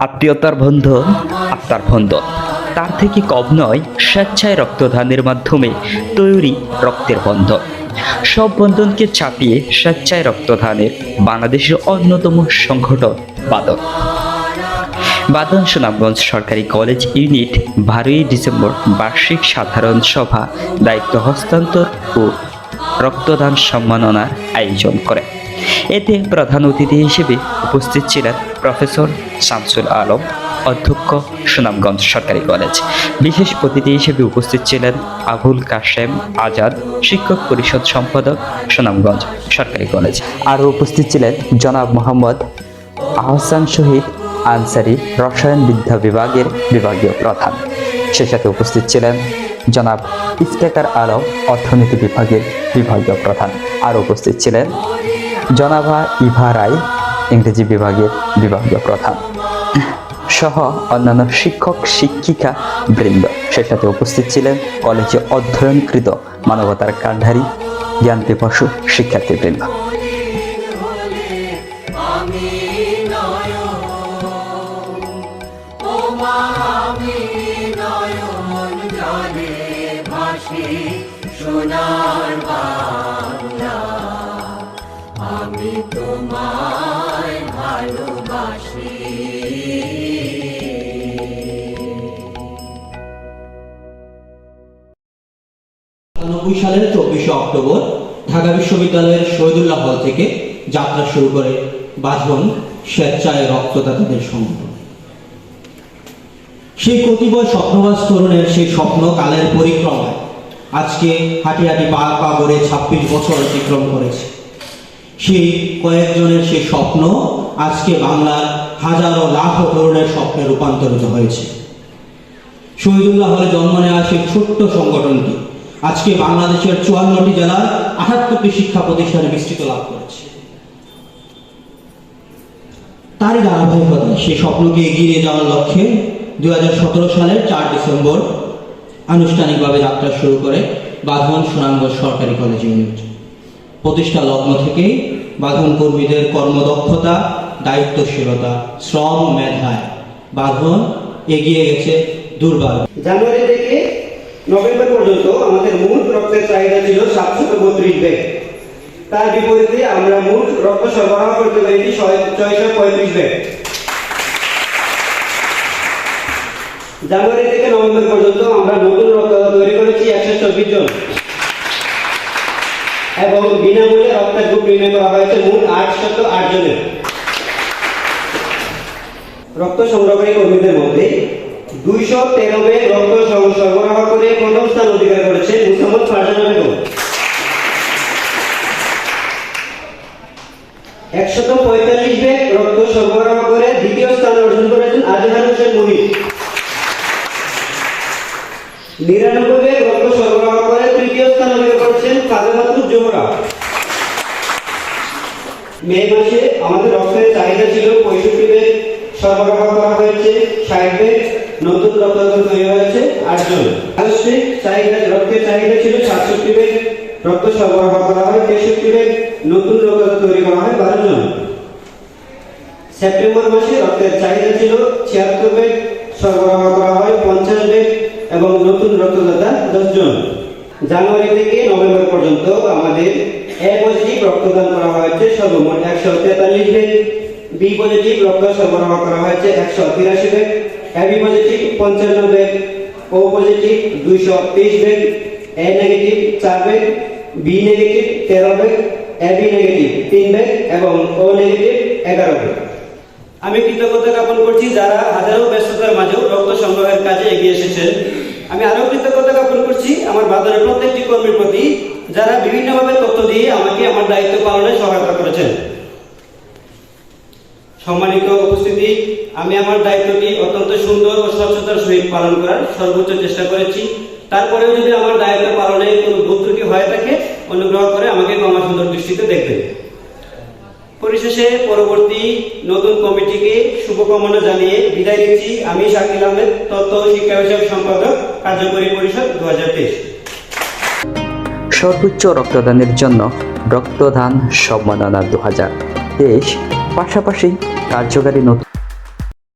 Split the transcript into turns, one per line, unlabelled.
আত্মীয়তার বন্ধন আত্মার বন্ধন তার থেকে কম নয়, স্বেচ্ছায় রক্তদানের মাধ্যমে তৈরি রক্তের বন্ধন সব বন্ধনকে চাপিয়ে স্বেচ্ছায় রক্তদানের বাংলাদেশের অন্যতম সংগঠন বাদক। বাদন সুনামগঞ্জ সরকারি কলেজ ইউনিট বারোই ডিসেম্বর বার্ষিক সাধারণ সভা দায়িত্ব হস্তান্তর ও রক্তদান সম্মাননার আয়োজন করে। এতে প্রধান অতিথি হিসেবে উপস্থিত ছিলেন প্রফেসর শামসুল আলম, অধ্যক্ষ সুনামগঞ্জ সরকারি কলেজ। বিশেষ অতিথি হিসেবে উপস্থিত ছিলেন আবুল কাশেম আজাদ, শিক্ষক পরিষদ সম্পাদক সুনামগঞ্জ সরকারি কলেজ। আরও উপস্থিত ছিলেন জনাব মোহাম্মদ আহসান শহীদ আনসারি রসায়ন বিদ্যা বিভাগের বিভাগীয় প্রধান। সে সাথে উপস্থিত ছিলেন জনাব ইফতেকার আলম, অর্থনীতি বিভাগের বিভাগীয় প্রধান। আর উপস্থিত ছিলেন জনাবা ইভা রায় ইংরেজি বিভাগের বিভাগীয় প্রধান। সহ অন্যান্য শিক্ষক, শিক্ষিকা বৃন্দ। সে সাথে উপস্থিত ছিলেন কলেজে অধ্যয়নকৃত মানবতার কাণ্ডারি জ্ঞান পিপাসু শিক্ষার্থীবৃন্দ
সোনার আমি তোমায়
সালের চব্বিশে অক্টোবর ঢাকা বিশ্ববিদ্যালয়ের শহীদুল্লাহ হল থেকে যাত্রা শুরু করে স্বেচ্ছায় রক্তদাতাদের সংগঠন সেই প্রতিবয় স্বপ্নবাস তরুণের সেই স্বপ্ন কালের পরিক্রমায় আজকে হাঁটি হাঁটি পা পা করে ছাব্বিশ বছর অতিক্রম করেছে। সেই কয়েকজনের সেই স্বপ্ন আজকে বাংলার হাজারো লাখো তরুণের স্বপ্নে রূপান্তরিত হয়েছে। শহীদুল্লাহ হলে জন্ম নেওয়া সেই ছোট্ট সংগঠনটি আজকে বাংলাদেশের চুয়ান্নটি জেলার আঠাত্তরটি শিক্ষা প্রতিষ্ঠানে বিস্তৃত লাভ করেছে। তারই ধারাবাহিকতায় সেই স্বপ্নকে এগিয়ে নিয়ে যাওয়ার লক্ষ্যে দুই হাজার সতেরো সালের চার ডিসেম্বর আনুষ্ঠানিকভাবে যাত্রা শুরু করে বাঁধন সুনামগঞ্জ সরকারি কলেজ ইউনিট প্রতিষ্ঠা লগ্ন থেকেই বাঁধন কর্মীদের কর্মদক্ষতা, দায়িত্বশীলতা, শ্রম মেধায় বাঁধন এগিয়ে গেছে দুর্বার।
জানুয়ারি থেকে নভেম্বর পর্যন্ত আমাদের মোট রক্তের চাহিদা ছিল সাতশত বত্রিশ ব্যাগ। তার বিপরীতে আমরা মোট রক্ত সরবরাহ করতে পেরেছি ছয়শো পঁয়ত্রিশ ব্যাগ। জানুয়ারি থেকে নভেম্বর পর্যন্ত আমরা নতুন রক্তদাতা তৈরি করেছি একশো চব্বিশ জন এবং বিনামূল্যে রক্তের গ্রুপ নির্ণয় করা হয়েছে মোট আটশত আট জনের। রক্ত সংগ্রহকারী কর্মীদের মধ্যে দুইশো তেরো ব্যাগ রক্ত সরবরাহ করে প্রথম স্থান অধিকার করেছে মুসাম্মদ ফারজানা বেগম। একশত পঁয়তাল্লিশ ব্যাগ রক্ত সরবরাহ করে দ্বিতীয় স্থান অর্জন করেছেন আজহার হোসেন মুহিত নিরানব্বই ব্যাগ রক্ত সরবরাহ করে তৃতীয় স্থান অধিকার করেছেন ফাতেমাতুর জোহরা মে মাসে আমাদের রক্তের চাহিদা ছিল পঁয়ষট্টি ব্যাগ সরবরাহ করা হয়েছে, ষাট ব্যাগ নতুন রক্তদাতা তৈরি হয়েছে আটজন আগস্টে চাহিদা, রক্তের চাহিদা ছিল সাতষট্টি ব্যাগ রক্ত সরবরাহ করা হয় তেষট্টি ব্যাগ নতুন রক্তদাতা তৈরি করা হয় বারো জন। সেপ্টেম্বর মাসে রক্তের চাহিদা ছিল ছিয়াত্তর ব্যাগ সরবরাহ করা হয় পঞ্চাশ ব্যাগ এবং নতুন রক্তদাতা দশ জন। জানুয়ারি থেকে নভেম্বর পর্যন্ত আমাদের এ পজিটিভ রক্তদান করা হয়েছে, সর্বমোট একশো তেতাল্লিশ ব্যাগ বি পজিটিভ রক্ত সরবরাহ করা হয়েছে, একশো তিরাশি ব্যাগ এবি পজিটিভ পঞ্চান্ন ব্যাগ ও পজিটিভ দুইশো তেইশ ব্যাগ এ নেগেটিভ চার ব্যাগ বি নেগেটিভ তেরো ব্যাগ এবি নেগেটিভ তিন ব্যাগ এবং ও নেগেটিভ এগারো ব্যাগ আমি কৃতজ্ঞতা জ্ঞাপন করছি যারা হাজারো ব্যস্ততার মাঝেও রক্ত সংগ্রহের কাজে এগিয়ে এসেছেন। আমি আরও কৃতজ্ঞতা জ্ঞাপন করছি আমার বাজারের প্রত্যেকটি কর্মীর প্রতি। যারা বিভিন্নভাবে তথ্য দিয়ে আমাকে আমার দায়িত্ব পালনে সহায়তা করেছেন। সম্মানিত উপস্থিতি, আমি আমার দায়িত্বটি অত্যন্ত সুন্দর ও স্বচ্ছতার সহিত পালন করার সর্বোচ্চ চেষ্টা করেছি। তারপরেও যদি আমার দায়িত্ব পালনে কোনো ভুল ত্রুটি হয়ে থাকে, অনুগ্রহ করে আমাকে ক্ষমা সুন্দর দৃষ্টিতে দেখবেন। পরিশেষে পরবর্তী নতুন কমিটিকে শুভকামনা জানিয়ে বিদায় নিচ্ছি। আমি শাকিল আহমেদ, তথ্য ও শিক্ষা বিষয়ক সম্পাদক, কার্যকরী পরিষদ দু হাজার তেইশ।
সর্বোচ্চ রক্তদানের জন্য রক্তদান সম্মাননা দু হাজার তেইশ পাশাপাশি কার্যকারী নতুন